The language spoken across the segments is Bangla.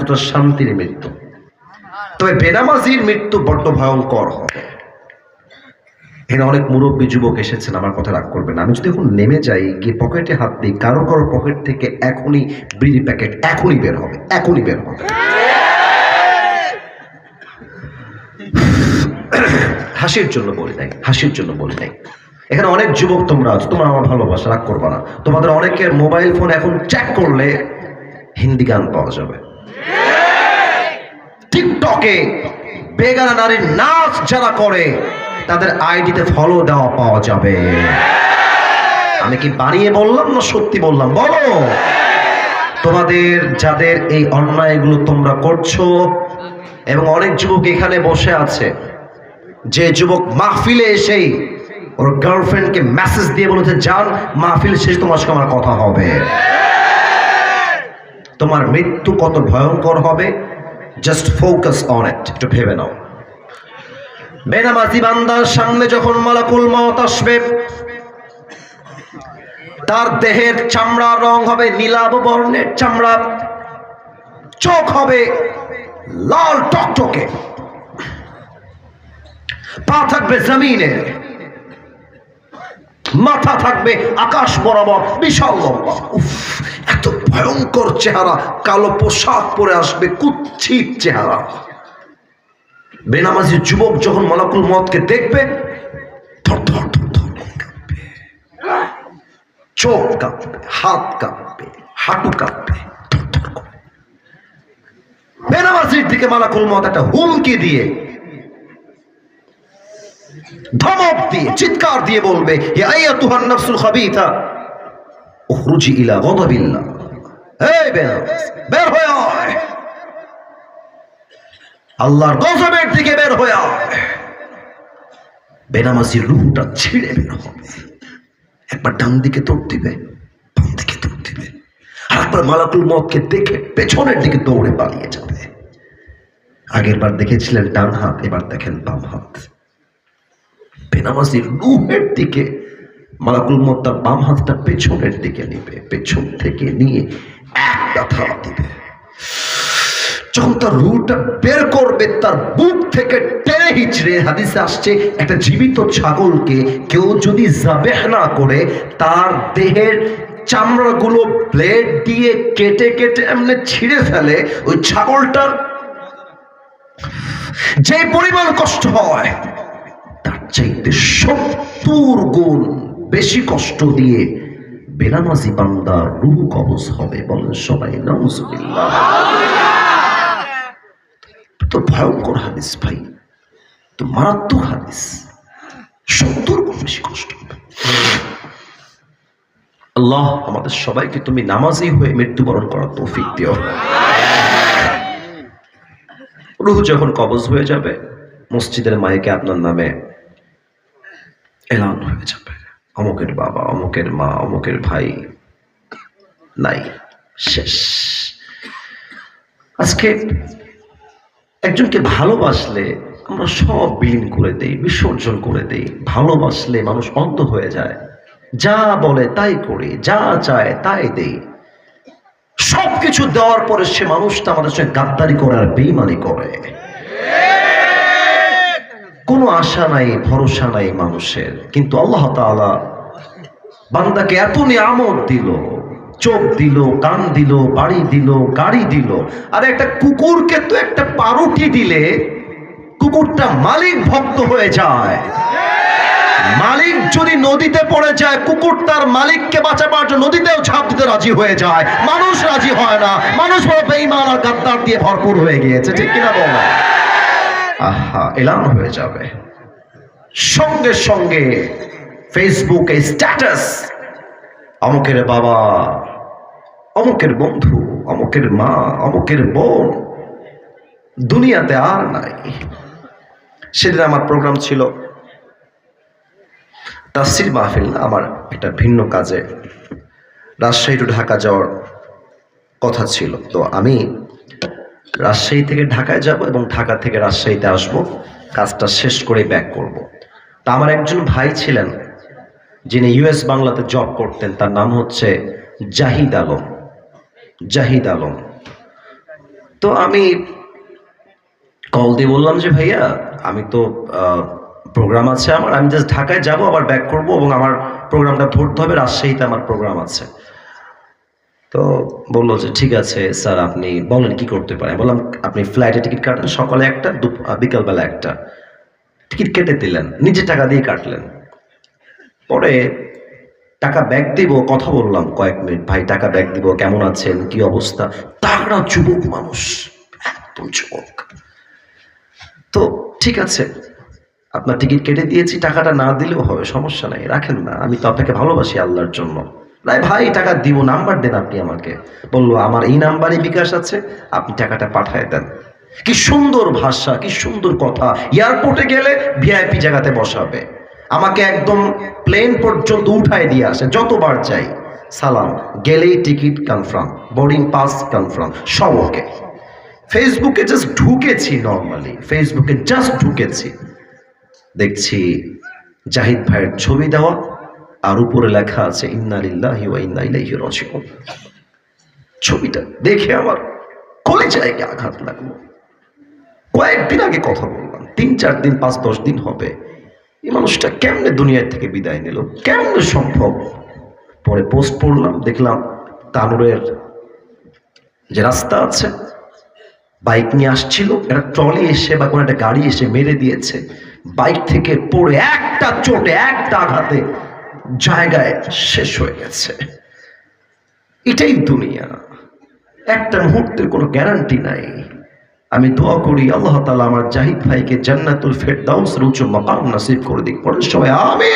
এতটা শান্তির মৃত্যু। তবে বেনামাজির মৃত্যু বড্ড ভয়ঙ্কর হবে। এখানে অনেক মুরব্বী যুবক এসেছেন, আমার কথা রাগ করবেন আমি যদি এখন নেমে যাই, গিয়ে পকেটে হাত দিই, কারও কারও পকেট থেকে এখনই বিড়ি প্যাকেট এখনই বের হবে, এখনই বের হবে। হাসির জন্য বলি নাই, হাসির জন্য বলি নাই। এখানে অনেক যুবক তোমরা আছো, তোমরা আমার ভালোবাসা, রাগ করবা না। তোমাদের অনেকের মোবাইল ফোন এখন চেক করলে হিন্দি গান পাওয়া যাবে। টিকটকে বেগানা নারীর নাচ যারা করে, তাদের আইডিতে ফলো দেওয়া পাওয়া যাবে। আমি কি বানিয়ে বললাম না সত্যি বললাম? বলো। তোমাদের, যাদের এই অন্যায়গুলো তোমরা করছ, এবং অনেক যুবক এখানে বসে আছে, যে যুবক মাহফিলে এসেই ওর গার্লফ্রেন্ডকে মেসেজ দিয়ে বলেছে, যান, মাহফিল শেষ, তোমার সঙ্গে আমার কথা হবে। তোমার মৃত্যু কত ভয়ঙ্কর হবে? জাস্ট ফোকাস অন ইট একটু ভেবে নাও। বেনামাজি বান্দার সামনে যখন মালাকুল মত আসবে, তার দেহের চামড়া রং হবে নীলাভ বর্ণের চামড়া, চোখ হবে লাল টকটকে। পা থাকবে জমিনে, মাথা থাকবে আকাশ বরাবর বিশাল লম্বা। উফ ভয়ঙ্কর চেহারা, কালো পোশাক পরে আসবে কুচ্ছিত চেহারা। বেনামাজি যুবক যখন মালাকুল মতকে দেখবে চোখ কাঁপবে, হাত কাঁপবে, হাঁটু কাঁপবে। বেনামাজির দিকে মালাকুল মত একটা হুমকি দিয়ে, ধমক দিয়ে, চিৎকার দিয়ে বলবে হে আইয়া তুহান নফসুল উখরুজি ইলা গদাবিল্লাহ। এই বেনামাজ বের হয়ে আল্লাহর গজবের দিকে বের হয়ে আয়। বেনামাজির রুহটা ছিঁড়ে বের হবে। একবার ডান দিকে দৌড় দিবে, বাম দিকে দৌড় দিবে। আর একবার মালাকুল মতকে দেখে পেছনের দিকে দৌড়ে পালিয়ে যাবে। আগের বার দেখেছিলেন ডান হাত, এবার দেখেন বাম হাত। বেনামাজির রুহের দিকে মালাকুল মত তার বাম হাতটা পেছনের দিকে নিবে, পেছন থেকে নিয়ে যখন তার রুটা বের করবে, তার বুক থেকে টেনে হিচড়ে হাদিসে আসছে, একটা জীবিত ছাগলকে কেউ যদি জাবেহ না করে, তার দেহের চামড়াগুলো ব্লেড দিয়ে কেটে কেটে এমনি ছিঁড়ে ফেলে, ওই ছাগলটার যে পরিমাণ কষ্ট হয়, তার চাইতে সত্তর গুণ বেশি কষ্ট দিয়ে বেনামাজি বান্দার রুহ কবজ হবে বলেন সবাই, নাউজুবিল্লাহ। তো ভয়ঙ্কর হাদিস ভাই, তো মারাত্মক হাদিস। সত্তর গুণ বেশি কষ্ট আল্লাহ আমাদের সবাইকে তুমি নামাজি হয়ে মৃত্যুবরণ করার তৌফিক দিও। রুহ যখন কবজ হয়ে যাবে, মসজিদের মাইকে আপনার নামে এলান হয়ে যাবে। অমুকের বাবা, অমুকের মা, অমুকের ভাই নাই, শেষ। আজকে একজনকে ভালোবাসলে আমরা সব বিলীন করে দেই, বিসর্জন করে দেই। ভালোবাসলে মানুষ অন্ধ হয়ে যায়। যা বলে তাই করি, যা চায় তাই দেই। সব কিছু দেওয়ার পরে সে মানুষটা আমাদের সঙ্গে গাদ্দারি করে আর বেইমানি করে। কোনো আশা নাই, ভরসা নাই মানুষের। কিন্তু আল্লাহ তাআলা বান্দাকে এত নিয়ামত দিল, চোখ দিল, কান দিল, বাড়ি দিল, গাড়ি দিল। আর একটা কুকুরকে তো একটা পারুটি দিলে কুকুরটা মালিক ভক্ত হয়ে যায়। মালিক যদি নদীতে পড়ে যায়, কুকুর তার মালিককে বাঁচাবার জন্য নদীতেও ঝাঁপ দিতে রাজি হয়ে যায়। মানুষ রাজি হয় না। মানুষ বড় বেইমান আর গাদ্দার দিয়ে ভরপুর হয়ে গিয়েছে। ঠিক কিনা বল? আহা, এলান হয়ে যাবে। সঙ্গে সঙ্গে ফেসবুকে স্ট্যাটাস অমুকের বাবা, অমুকের বন্ধু, অমুকের মা, অমুকের বোন, দুনিয়াতে আর নাই। সেদিন আমার প্রোগ্রাম ছিল তাসির মাহফিল আমার একটা ভিন্ন কাজে। রাজশাহী টু ঢাকা যাওয়ার কথা ছিল। তো আমি রাজশাহী থেকে ঢাকায় যাব এবং ঢাকা থেকে রাজশাহীতে আসব। কাজটা শেষ করে ব্যাক করব। তা আমার একজন ভাই ছিলেন, যিনি ইউএস বাংলাতে জব করতেন। তার নাম হচ্ছে জাহিদ আলম। জাহিদ আলম। তো আমি কল দিয়ে বললাম যে, ভাইয়া, আমি তো প্রোগ্রাম আছে আমার। আমি জাস্ট ঢাকায় যাব, আবার ব্যাক করব এবং আমার প্রোগ্রামটা ধরতে হবে। রাজশাহীতে আমার প্রোগ্রাম আছে। তো বলল যে, ঠিক আছে, স্যার, আপনি বলেন কি করতে পারেন? বললাম, আপনি ফ্লাইটে টিকিট কাটেন সকালে একটা বিকালবেলা একটা। টিকিট কেটে দিলেন, নিজে টাকা দিয়ে কাটলেন। পরে টাকা ব্যাগ দিব, কথা বললাম কয়েক মিনিট, ভাই, টাকা ব্যাগ দিব, কেমন আছেন? কি অবস্থা? তারা যুবক মানুষ, একদম যুবক। তো ঠিক আছে, আপনার টিকিট কেটে দিয়েছি, টাকাটা না দিলেও হবে, সমস্যা নাই, রাখেন না, আমি তো আপনাকে ভালোবাসি আল্লাহর জন্য। নাই ভাই, টাকা দিব, নাম্বার দেন আপনি আমাকে। বলল, আমার এই নাম্বারে বিকাশ আছে, আপনি টাকাটা পাঠায় দেন। কি সুন্দর ভাষা, কি সুন্দর কথা। এয়ারপোর্টে গেলে ভিআইপি জায়গাতে বসাবে। আমাকে একদম প্লেন পর্যন্ত উঠায় দিয়ে আসে, যতবার যাই সালাম, গেলেই ticket confirm, boarding pass confirm, সব ওকে। ফেসবুকে জাস্ট ঢুকেছি নর্মালি ফেসবুকে জাস্ট ঢুকেছি। দেখছি জাহিদ ভাইয়ের ছবি দেওয়া আর উপরে লেখা আছে ছবিটা দেখে আমার কলেজায় আঘাত লাগল। কয়েকদিন আগে কথা বললাম, তিন চার দিন, পাঁচ দশ দিন হবে। এই মানুষটা কেমনে দুনিয়ার থেকে বিদায় নিল? কেমনে সম্ভব? পরে পোস্ট পড়লাম, দেখলাম তানুরের যে রাস্তা আছে, বাইক নিয়ে আসছিল, একটা ট্রলি এসে বা কোনো একটা গাড়ি এসে মেরে দিয়েছে। বাইক থেকে পড়ে একটা চোটে, একটা আঘাতে জায়গায় শেষ হয়ে গেছে। এটাই দুনিয়া। একটা মুহূর্তের কোনো গ্যারান্টি নাই। আমি দোয়া করি, আল্লাহ তালা আমার জাহিদ ভাইকে জান্নাতুল ফেরদাউস উচ্চ মাকাম নাসিব করে দিক। পড়েন সবাই আমি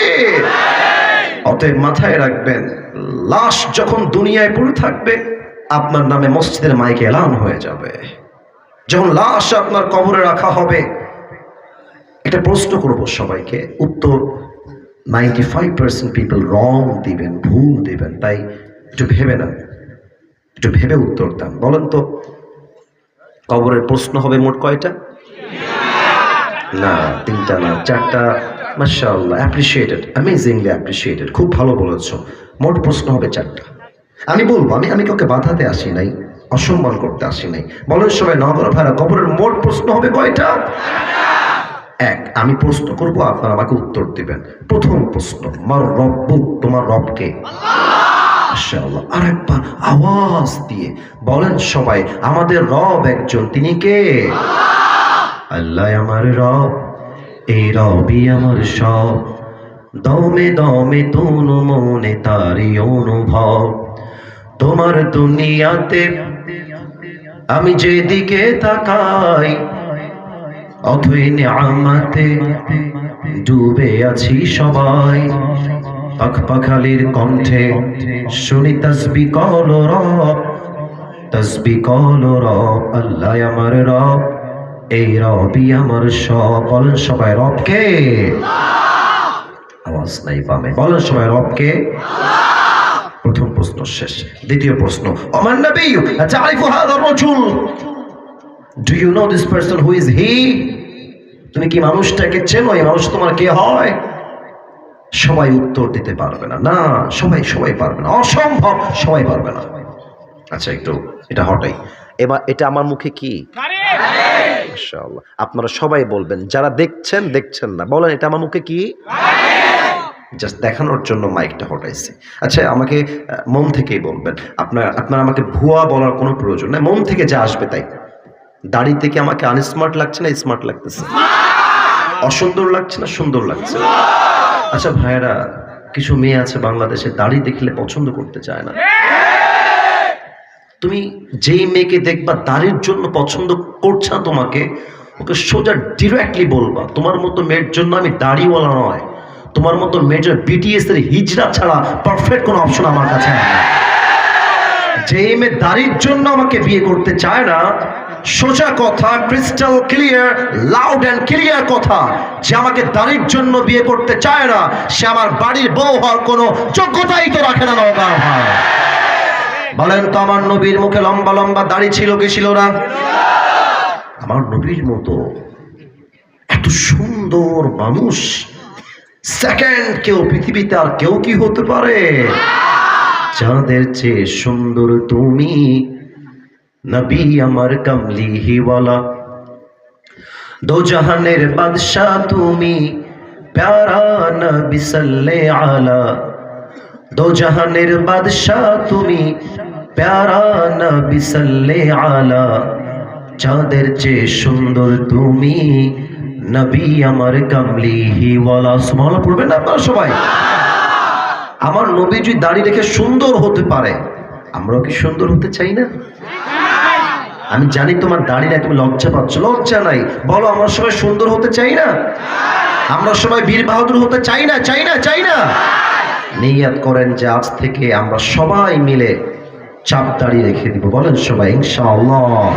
অতএব মাথায় রাখবেন, লাশ যখন দুনিয়ায় পড়ে থাকবে, আপনার নামে মসজিদের মাইকে এলান হয়ে যাবে। যখন লাশ আপনার কবরে রাখা হবে, এটা প্রশ্ন করব সবাইকে, উত্তর ninety five percent people wrong দিবেন, ভুল দিবেন, তাই একটু ভেবে না একটু ভেবে উত্তর দেন। বলেন তো, কবরের প্রশ্ন হবে মোট কয়টা? না, তিনটা না, চারটা। মাশাআল্লাহ অ্যাপ্রিসিয়েটেড অ্যামেজিংলি অ্যাপ্রিসিয়েটেড খুব ভালো বলেছ। মোট প্রশ্ন হবে চারটা। আমি বলব, আমি আমি কাউকে বাধাতে আসি নাই, অসম্মান করতে আসি নাই। বলেন সবাই, নগর ভাইরা কবরের মোট প্রশ্ন হবে কয়টা? এক আমি প্রশ্ন করব আপনারা আমাকে উত্তর দিবেন। প্রথম প্রশ্ন আমার রব্বু তোমার রবকে? মাশাআল্লাহ আরেকবার আওয়াজ দিয়ে বলেন সবাই আমাদের রব একজন তিনি কে? আল্লাহ! আমার রব এই রবই আমার সব। দমে দমে তনু মনে তারি অনুভব। তোমার দুনিয়াতে আমি যেদিকে তাকাই অথই আমাতে ডুবে আছি সবাই। পাখ পাখালির কণ্ঠে শুনি তসবি কল রব, তসবি কল রব, আল্লাহ আমার রব, এই রবই আমার সব। বলেন সবাই রবকে। আওয়াজ নাই পামে বলেন সবাই রবকে। প্রথম প্রশ্ন শেষ, দ্বিতীয় প্রশ্ন অমান নবী তারিফু হাদা রাজুল do you know this person who he তুমি কি মানুষটাকে চেনো? এই মানুষ তোমার কে হয়? সবাই উত্তর দিতে পারবে না। না, সবাই সবাই পারবে না। অসম্ভব, সবাই পারবে না। আচ্ছা একটু এটা হটাই। এবার এটা আমার মুখে কি। আপনারা সবাই বলবেন, যারা দেখছেন দেখছেন না। বলেন, এটা আমার মুখে কি? জাস্ট দেখানোর জন্য মাইকটা হটাইছি। আচ্ছা আমাকে মন থেকেই বলবেন। আপনার আপনার আমাকে ভুয়া বলার কোনো প্রয়োজন নেই। মন থেকে যা আসবে তাই। দাড়ি থেকে আমাকে আনস্মার্ট লাগছে না স্মার্ট লাগতেছে? অসুন্দর লাগছে না সুন্দর লাগছে? আচ্ছা ভাইয়েরা, কিছু মেয়ে আছে বাংলাদেশে, দাড়ি দেখলে পছন্দ করতে চায় না। তুমি যেই মেয়েকে দেখবা দাড়ির জন্য পছন্দ করছে তোমাকে, ওকে সোজা ডিরেক্টলি বলবা, তোমার মতো মেয়ের জন্য আমি দাড়িওয়ালা নয়। তোমার মতো জন্য বিটিএস এর হিজড়া ছাড়া পারফেক্ট কোনো অপশন আমার কাছে নেই। যে মেয়ে দাড়ির জন্য আমাকে বিয়ে করতে চায় না সোজা কথা crystal clear loud and clear কথা। যে আমাকে দাড়ির জন্য বিয়ে করতে চায় না, সে আমার বাড়ির বউ হওয়ার কোনো যোগ্যতাই তো রাখে না নৌকা ভাই। বলেন তো, আমার নবীর মুখে লম্বা লম্বা দাড়ি ছিল, কি ছিল না? আমার নবীর মতো এত সুন্দর মানুষ সেকেন্ড কেউ পৃথিবীতে আর কেউ কি হতে পারে? যাদের চেয়ে সুন্দর তুমি নবী আমার কমলি হিওয়ালা দো জাহানের বাদশাহ তুমি, প্যারা নবী সাল্লে আলা। দো জাহানের বাদশাহ তুমি, প্যারা নবী সাল্লে আলা। চাঁদের চেয়ে সুন্দর তুমি, নবী আমার কামলি হিওয়ালা সুবহানাল্লাহ, পড়বেন আপনারা সবাই? আমার নবী যদি দাঁড়িয়ে রেখে সুন্দর হতে পারে, আমরাও কি সুন্দর হতে চাই না? আমি জানি তোমার দাড়ি নাই, তুমি লজ্জা পাচ্ছ। লজ্জা নাই। বলো, আমরা সবাই সুন্দর হতে চাই না? আমরা সবাই বীর বাহাদুর হতে চাই না? চাই না? চাই না? নিয়াত করেন যে আজ থেকে আমরা সবাই মিলে চাপ দাঁড়িয়ে রেখে দিব। বলেন সবাই, ইনশাআল্লাহ।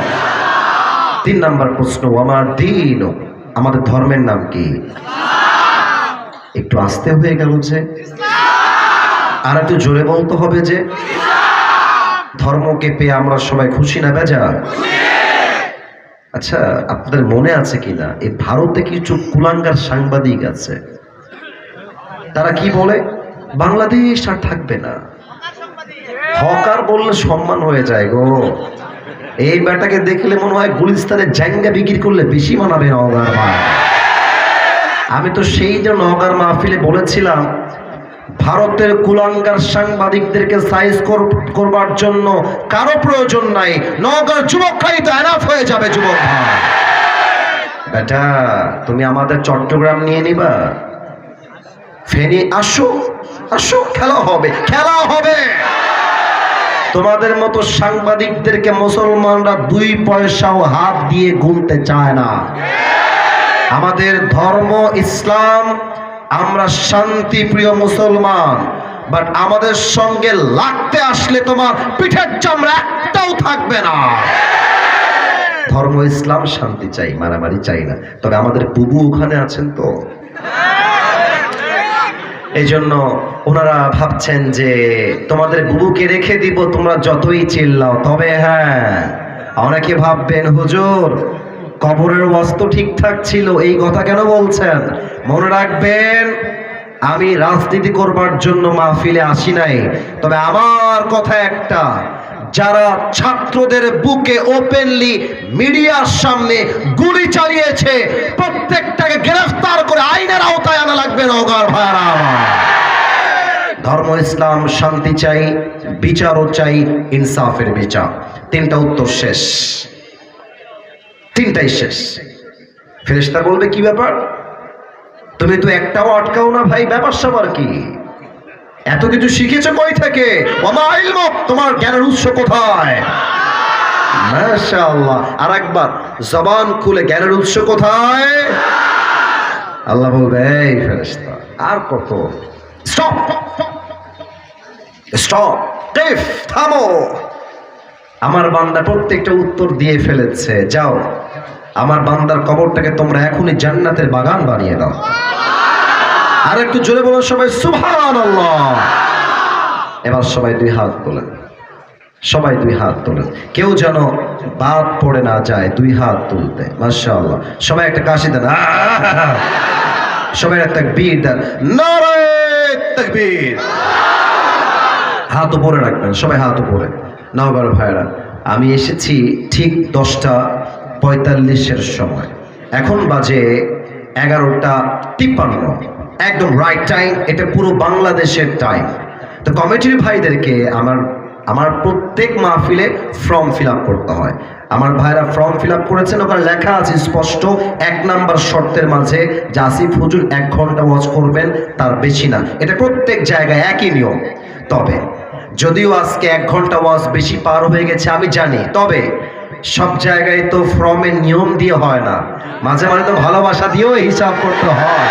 তিন নাম্বার প্রশ্ন আমার দিন? আমাদের ধর্মের নাম কি? একটু আস্তে হয়ে গেল যে। আর একটু জোরে বলতে হবে যে। ধর্মকে পেয়ে আমরা সবাই খুশি না বেজা আচ্ছা আপনাদের মনে আছে কিনা? এই ভারতে কিছু কুলাঙ্গার সাংবাদিক আছে। তারা কি বলে? বাংলাদেশ আর থাকবে না। হকার বললে সম্মান হয়ে যায় গো। এই ব্যাটাকে দেখলে মনে হয় গুলিস্তানে জাঙ্গা বিক্রি করলে বেশি মানাবে নওগাঁর মা আমি তো সেই যে নওগাঁর মাহফিলে বলেছিলাম ভারতের কুলাঙ্গার সাংবাদিকদেরকে সাইজ করবার জন্য কারও প্রয়োজন নাই। নওগাঁর যুবকরাই তো এনাফ হয়ে যাবে, যুবক বেটা, তুমি আমাদের চট্টগ্রাম নিয়ে নিবা। ফেনি আসো আসো, খেলা হবে খেলা হবে। তোমাদের মতো সাংবাদিকদেরকে মুসলমানরা দুই পয়সাও হাত দিয়ে গুনতে চায় না। আমাদের ধর্ম, ইসলাম আমরা শান্তি প্রিয় মুসলমান বাট আমাদের সঙ্গে লাগতে আসলে তোমার পিঠের চামড়া একটাও থাকবে না। ধর্ম ইসলাম শান্তি চাই, মারামারি চাই না। তবে আমাদের বুবু ওখানে আছেন তো? এই জন্য ওনারা ভাবছেন যে তোমাদের বুবুকে রেখে দিব, তোমরা যতই চিল্লাও, তবে হ্যাঁ অনেকে ভাববেন, হুজুর কবরের বস্তু ঠিকঠাক ছিল, এই কথা কেন বলছেন? মনে রাখবেন, আমি রাজনীতি করবার জন্য মাহফিলে আসি নাই। তবে আমার কথা একটা, যারা ছাত্রদের বুকে ওপেনলি মিডিয়ার সামনে গুলি চালিয়েছে, প্রত্যেকটাকে গ্রেফতার করে আইনের আওতায় আনা লাগবে নগর ধর্ম, ইসলাম, শান্তি চাই, বিচারও চাই, ইনসাফের বিচার। তিনটা উত্তর শেষ। তিনটাই শেষ। ফেরেশতা বলবে, কি ব্যাপার? তুমি তো একটাও আটকাও না ভাই, ব্যাপার সবার কি? এত কিছু শিখেছো কই থেকে? তোমার জ্ঞানের উৎস কোথায়? মাশাআল্লাহ। আর একবার জবান খুলে, জ্ঞানের উৎস কোথায়? আল্লাহ বলবে, এই ফেরেশতা, আর কত? স্টপ স্টপ থামো। আমার বান্দা প্রত্যেকটা উত্তর দিয়ে ফেলেছে, যাও। আমার বান্দার কবরটাকে তোমরা এখনই জান্নাতের বাগান বানিয়ে দাও। আর একটু জোরে বলো সবাই, সুবহানাল্লাহ। এবার সবাই দুই হাত তোলেন। সবাই দুই হাত তোলেন। কেউ যেন বাদ পড়ে না যায় দুই হাত তুলতে। মাশাআল্লাহ। সবাই একটা কাশি দেন! সবাই একটা বীর দেন। তাকবীর। হাত উপরে রাখবেন। সবাই হাত উপরে। নওগাঁর ভাইরা আমি এসেছি ঠিক দশটা পঁয়তাল্লিশের সময়। এখন বাজে এগারোটা তিপ্পান্ন। একদম রাইট টাইম এটা পুরো বাংলাদেশের টাইম তো কমিটির ভাইদেরকে আমার আমার প্রত্যেক মাহফিলে ফর্ম ফিল করতে হয়। আমার ভাইরা ফর্ম ফিল করেছেন, ওখানে লেখা আছে স্পষ্ট, এক নাম্বার শর্তের মাঝে যে আসিফ হুজুর এক ঘণ্টা ওয়াচ করবেন, তার বেশি না। এটা প্রত্যেক জায়গায় একই নিয়ম। তবে, যদিও আজকে এক ঘণ্টা ওয়াজ বেশি পার হয়ে গেছে, আমি জানি। তবে সব জায়গায় তো ফর্মের নিয়ম দিয়ে হয় না। মাঝে মাঝে তো ভালোবাসা দিয়েও হিসাব করতে হয়।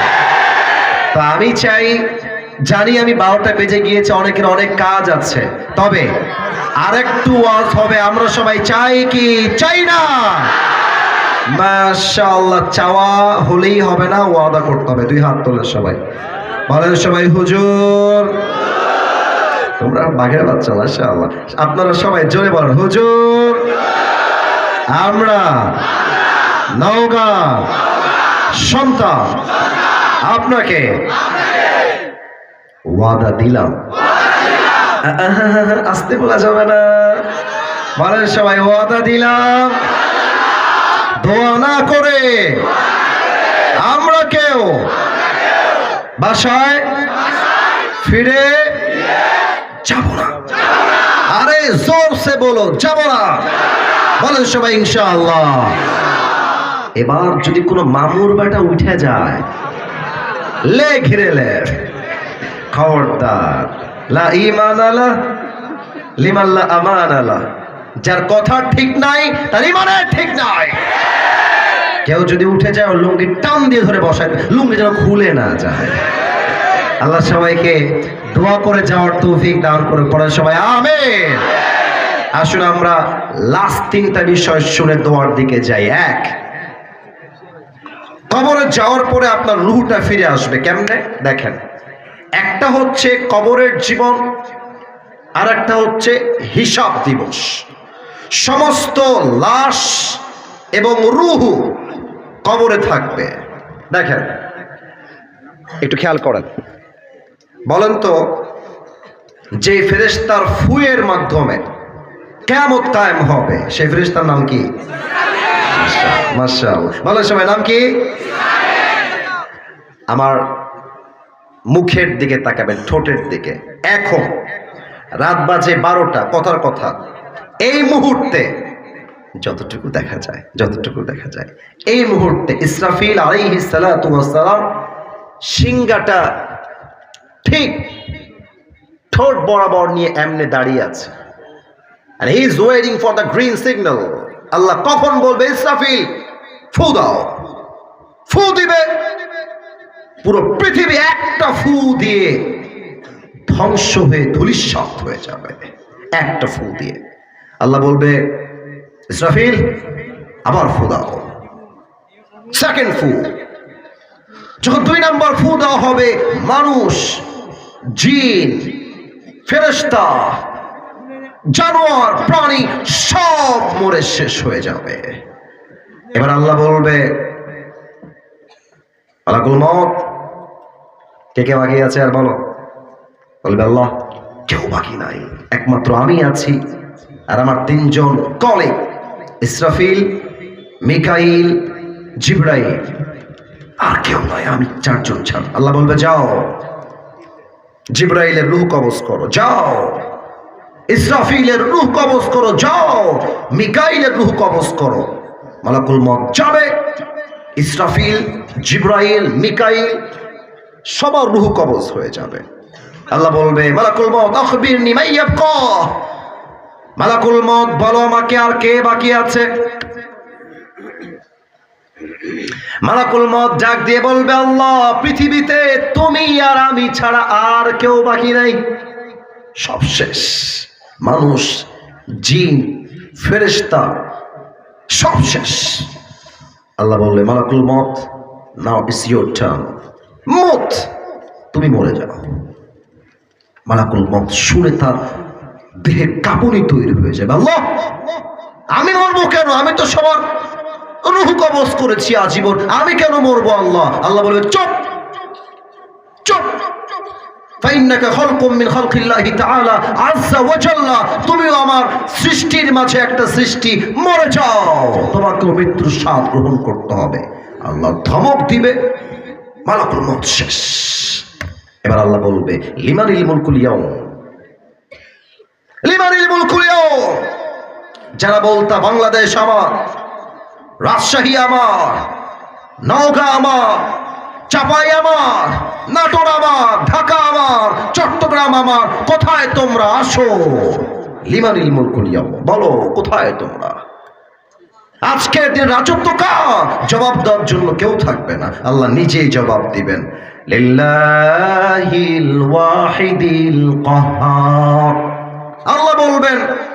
তো আমি চাই, জানি আমি বারোটা বেজে গিয়েছে, অনেকের অনেক কাজ আছে। তবে আরেকটু ওয়াজ হবে, আমরা সবাই চাই কি? চাই না! মাশাআল্লাহ, চাওয়া হলেই হবে না, ওয়াদা করতে হবে, দুই হাত তোলে সবাই। বলেন সবাই, হুজুর! তোমরা বাঘের বাচ্চা, মাশাআল্লাহ। আপনারা সবাই জোরে বলেন, হুজুর! আমরা নওগাঁ সন্তান আপনাকে ওয়াদা দিলাম। আসতে বলা যাবে না। বলেন সবাই, ওয়াদা দিলাম। দোয়া না করে আমরা কেউ বাসায় ফিরে জোর সে বলো যাব না। বলেন সবাই, ইনশাআল্লাহ। এবার যদি কোনো মামুর বেটা উঠে যায়, লে ঘিরে লে। খবরদার। লা ইমান আলা লিমাল্লা আমান আলা। যার কথা ঠিক নাই, তার ঠিক নাই। কেউ যদি উঠে যায় লুঙ্গি টান দিয়ে ধরে বসায়, লুঙ্গি যেন খুলে না যায়। আল্লাহ সবাইকে দোয়া করে যাওয়ার তৌফিক দান করে পড়েন সবাই আমেন। আসুন আমরা লাস্ট তিনটা বিষয় শুনে দোয়ার দিকে যাই। এক, কবরে যাওয়ার পরে আপনার রুহটা ফিরে আসবে কেমনে? দেখেন, একটা হচ্ছে কবরের জীবন আর একটা হচ্ছে হিসাব দিবস। সমস্ত লাশ এবং রুহু কবরে থাকবে। দেখেন, একটু খেয়াল করেন। বলেন তো, যে ফেরেশতার ফুয়ের মাধ্যমে কেমন কায়েম হবে, সেই ফেরেশতার নাম কি? মার্শাল বলেন সবাই, নাম কি? আমার মুখের দিকে তাকাবেন, ঠোঁটের দিকে। এখন রাত বাজে বারোটা, কথার কথা। এই মুহূর্তে যতটুকু দেখা যায়, যতটুকু দেখা যায়, এই মুহূর্তে ইসরাফিল আলাইহিস সালাতু ওয়াস সিংগাটা ঠিক ঠোঁট বরাবর নিয়ে এমনে দাঁড়িয়ে আছে। আর he is waiting for the green signal Allah কখন বলবে, ইসরাফিল, ফু দাও। ফু দিবে। পুরো পৃথিবী একটা ফু দিয়ে ধ্বংস হয়ে ধুলিস্বাত হয়ে যাবে। একটা ফু দিয়ে। আল্লাহ বলবে, ইসরাফিল, আবার ফু দাও। সেকেন্ড ফু। যখন দুই নাম্বার ফু দেওয়া হবে, মানুষ জিন ফেরেস্তা জানোয়ার, প্রাণী সব মরে শেষ হয়ে যাবে। এবার আল্লাহ বলবে, আলাকুল মত কে কে বাকি আছে আর বলো? বলবে আল্লাহ, কেউ বাকি নাই। একমাত্র আমি আছি আর আমার তিনজন কলে ইসরাফিল, মিকাইল, জিব্রাইল। আর কেউ নয় আমি চারজন ছাড়। আল্লাহ বলবে, যাও। জিব্রাইলের রুহ কবজ করো, যাও। ইসরাফিলের রুহ কবজ করো, যাও। মিকাইলের রুহ কবজ করো। মালাকুল মত যাবে। ইসরাফিল, জিব্রাইল, মিকাইল সবার রুহ কবজ হয়ে যাবে। আল্লাহ বলবে, মালাকুল মত আখবির নিমাইয়াব মালাকুল মত বলো আমাকে আর কে বাকি আছে? মালাকুল মত ডাক দিয়ে বলবে, আল্লাহ, পৃথিবীতে তুমি আর আমি ছাড়া আর কেউ বাকি নাই। সব শেষ। মানুষ, জিন, ফেরেশতা, সব শেষ। আল্লাহ বললে, মালাকুল মত নাও ইস ইয়োর টার্ন মত, তুমি মরে যাও। মালাকুল মত শুনে তার দেহের কাঁপুনি তৈরি হয়ে যাবে। আল্লাহ, আমি মরবো কেন? আমি তো সবার রুহ কবজ করেছি আজীবন। আমি কেন মরবো আল্লাহ? আল্লাহ বলবে, চুপ চুপ। তুমিও আমার সৃষ্টির মাঝে একটা সৃষ্টি, মরে যাও। গ্রহণ করতে হবে। আল্লাহ ধমক দিবে শেষ। এবার আল্লাহ বলবে যারা বলতা, বাংলাদেশ আমার। রাজশাহী আমার, নওগাঁ আমার, চাপাই আমার, নাটোর আমার, ঢাকা আমার, চট্টগ্রাম আমার, কোথায় তোমরা আসো? লিমানিল মুলকুলিয়াম বলো কোথায় তোমরা? আজকের দিন রাজত্ব কার? জবাব দেওয়ার জন্য কেউ থাকবে না। আল্লাহ নিজেই জবাব দিবেন। আল্লাহ বলবেন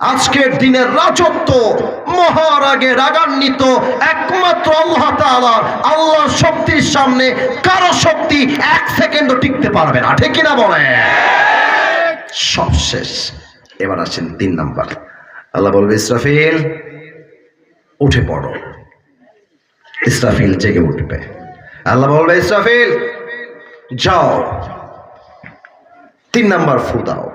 আজকের দিনের রাজত্ব মহারাগে রাগান্বিত একমাত্র আল্লাহ তাআলা। আল্লাহর শক্তির সামনে কারও শক্তি এক সেকেন্ডও টিকতে পারবে না। ঠিক কিনা বলে সব শেষ এবার আসেন তিন নাম্বার। আল্লাহ বলবে, ইসরাফিল, উঠে পড়ো। ইসরাফিল জেগে উঠবে। আল্লাহ বলবে, ইসরাফিল, যাও। তিন নাম্বার ফু দাও